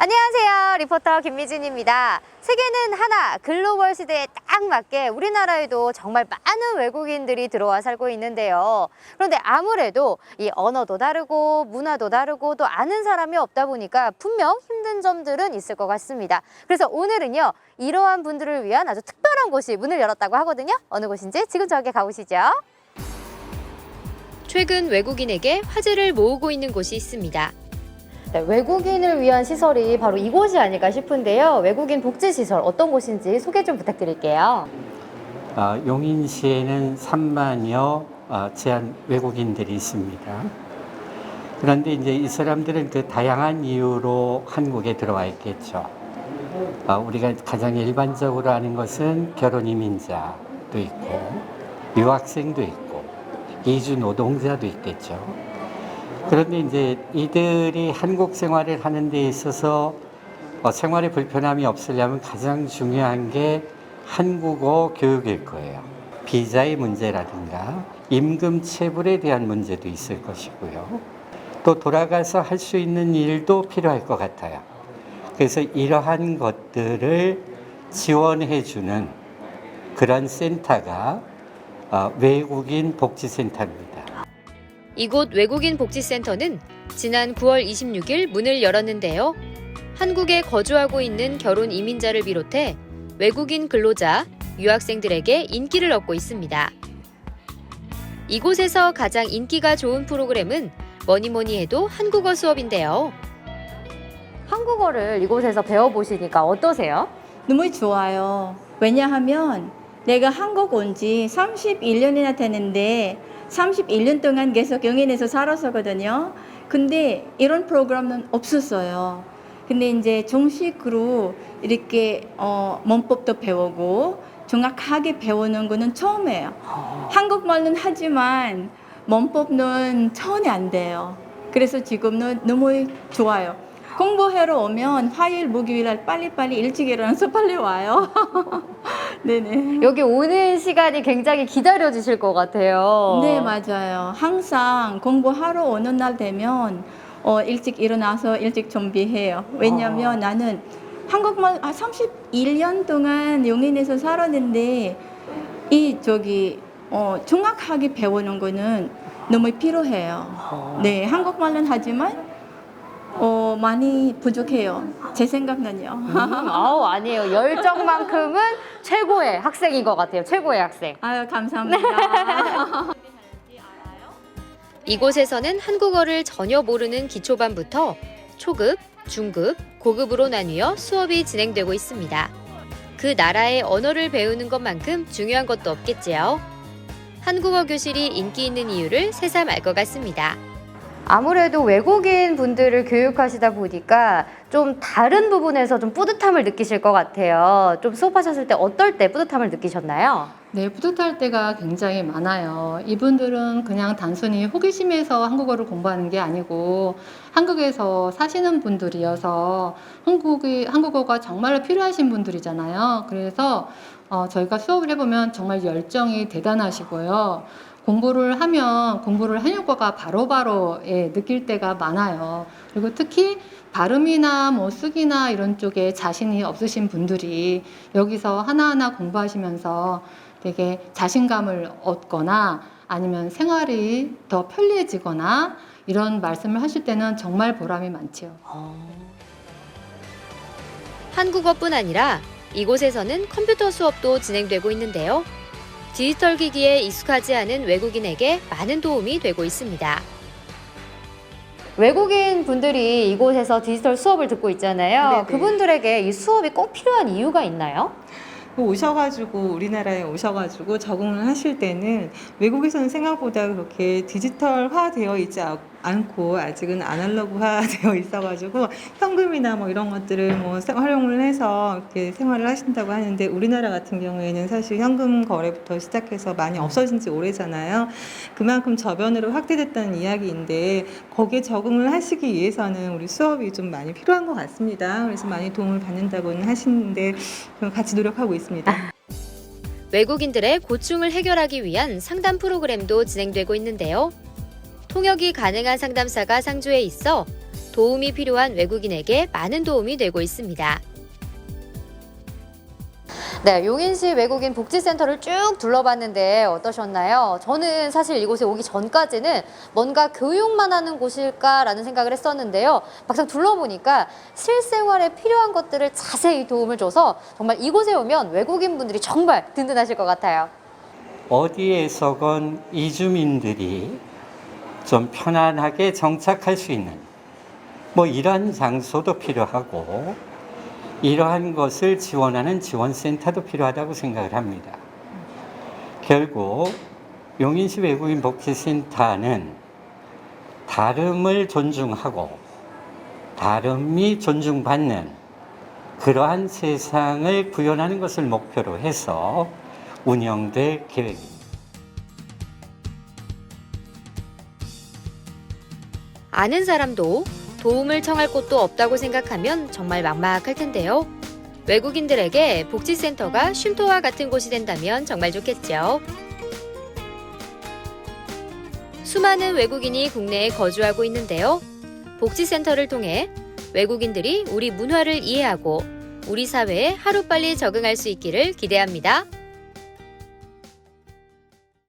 안녕하세요. 리포터 김미진입니다. 세계는 하나, 글로벌 시대에 딱 맞게 우리나라에도 정말 많은 외국인들이 들어와 살고 있는데요. 그런데 아무래도 이 언어도 다르고 문화도 다르고 또 아는 사람이 없다 보니까 분명 힘든 점들은 있을 것 같습니다. 그래서 오늘은요, 이러한 분들을 위한 아주 특별한 곳이 문을 열었다고 하거든요. 어느 곳인지 지금 저에게 가보시죠. 최근 외국인에게 화제를 모으고 있는 곳이 있습니다. 네, 외국인을 위한 시설이 바로 이곳이 아닐까 싶은데요. 외국인 복지시설 어떤 곳인지 소개 좀 부탁드릴게요. 어, 용인시에는 3만여 어, 제한 외국인들이 있습니다. 그런데 이제 이 사람들은 그 다양한 이유로 한국에 들어와 있겠죠. 어, 우리가 가장 일반적으로 아는 것은 결혼 이민자도 있고 유학생도 있고 이주 노동자도 있겠죠. 그런데 이제 이들이 한국 생활을 하는 데 있어서 어, 생활에 불편함이 없으려면 가장 중요한 게 한국어 교육일 거예요. 비자의 문제라든가 임금 체불에 대한 문제도 있을 것이고요. 또 돌아가서 할 수 있는 일도 필요할 것 같아요. 그래서 이러한 것들을 지원해 주는 그런 센터가 어, 외국인 복지센터입니다. 이곳 외국인 복지센터는 지난 9월 26일 문을 열었는데요. 한국에 거주하고 있는 결혼 이민자를 비롯해 외국인 근로자, 유학생들에게 인기를 얻고 있습니다. 이곳에서 가장 인기가 좋은 프로그램은 뭐니 뭐니 해도 한국어 수업인데요. 한국어를 이곳에서 배워보시니까 어떠세요? 너무 좋아요. 왜냐하면 내가 한국 온 지 31년이나 되는데 31년 동안 계속 영인에서 살았었거든요. 근데 이런 프로그램은 없었어요. 근데 이제 정식으로 이렇게 어, 문법도 배우고 정확하게 배우는 거는 처음이에요. 한국말은 하지만 문법은 전혀 안 돼요. 그래서 지금은 너무 좋아요. 공부하러 오면 화요일, 목요일 빨리빨리 일찍 일어나서 빨리 와요. 네네. 여기 오는 시간이 굉장히 기다려지실 것 같아요. 네, 맞아요. 항상 공부하러 오는 날 되면 어, 일찍 일어나서 일찍 준비해요. 왜냐면 어. 나는 한국말 아, 31년 동안 용인에서 살았는데 이 저기 어, 정확하게 배우는 거는 너무 필요해요. 네, 한국말은 하지만 어, 많이 부족해요. 제 생각은요. 음, 아우 아니에요. 열정만큼은 최고의 학생인 것 같아요. 최고의 학생. 아유, 감사합니다. 이곳에서는 한국어를 전혀 모르는 기초반부터 초급, 중급, 고급으로 나뉘어 수업이 진행되고 있습니다. 그 나라의 언어를 배우는 것만큼 중요한 것도 없겠지요. 한국어 교실이 인기 있는 이유를 새삼 알 것 같습니다. 아무래도 외국인 분들을 교육하시다 보니까 좀 다른 부분에서 좀 뿌듯함을 느끼실 것 같아요. 좀 수업하셨을 때 어떨 때 뿌듯함을 느끼셨나요? 네, 뿌듯할 때가 굉장히 많아요. 이분들은 그냥 단순히 호기심에서 한국어를 공부하는 게 아니고 한국에서 사시는 분들이어서 한국이, 한국어가 정말로 필요하신 분들이잖아요. 그래서 어, 저희가 수업을 해보면 정말 열정이 대단하시고요. 공부를 하면 공부를 한 효과가 바로바로 예, 느낄 때가 많아요. 그리고 특히 발음이나 뭐 쓰기나 이런 쪽에 자신이 없으신 분들이 여기서 하나하나 공부하시면서 되게 자신감을 얻거나 아니면 생활이 더 편리해지거나 이런 말씀을 하실 때는 정말 보람이 많지요. 한국어뿐 아니라 이곳에서는 컴퓨터 수업도 진행되고 있는데요. 디지털 기기에 익숙하지 않은 외국인에게 많은 도움이 되고 있습니다. 외국인 분들이 이곳에서 디지털 수업을 듣고 있잖아요. 네네. 그분들에게 이 수업이 꼭 필요한 이유가 있나요? 오셔가지고 우리나라에 오셔가지고 적응을 하실 때는 외국에서는 생각보다 그렇게 디지털화 되어 있지 않- 않고 아직은 아날로그화 되어 있어가지고 현금이나 뭐 이런 것들을 뭐 생- 활용을 해서 이렇게 생활을 하신다고 하는데 우리나라 같은 경우에는 사실 현금 거래부터 시작해서 많이 없어진 지 오래잖아요. 그만큼 저변으로 확대됐다는 이야기인데 거기에 적응을 하시기 위해서는 우리 수업이 좀 많이 필요한 것 같습니다. 그래서 많이 도움을 받는다고는 하시는데 같이 노력하고 있습니다. 외국인들의 고충을 해결하기 위한 상담 프로그램도 진행되고 있는데요. 통역이 가능한 상담사가 상주에 있어 도움이 필요한 외국인에게 많은 도움이 되고 있습니다. 네, 용인시 외국인 복지센터를 쭉 둘러봤는데 어떠셨나요? 저는 사실 이곳에 오기 전까지는 뭔가 교육만 하는 곳일까라는 생각을 했었는데요. 막상 둘러보니까 실생활에 필요한 것들을 자세히 도움을 줘서 정말 이곳에 오면 외국인 분들이 정말 든든하실 것 같아요. 어디에서건 이주민들이 좀 편안하게 정착할 수 있는 뭐 이런 장소도 필요하고 이러한 것을 지원하는 지원센터도 필요하다고 생각을 합니다. 결국 용인시 외국인 복지센터는 다름을 존중하고 다름이 존중받는 그러한 세상을 구현하는 것을 목표로 해서 운영될 계획입니다. 아는 사람도 도움을 청할 곳도 없다고 생각하면 정말 막막할 텐데요. 외국인들에게 복지센터가 쉼터와 같은 곳이 된다면 정말 좋겠죠. 수많은 외국인이 국내에 거주하고 있는데요. 복지센터를 통해 외국인들이 우리 문화를 이해하고 우리 사회에 하루빨리 적응할 수 있기를 기대합니다.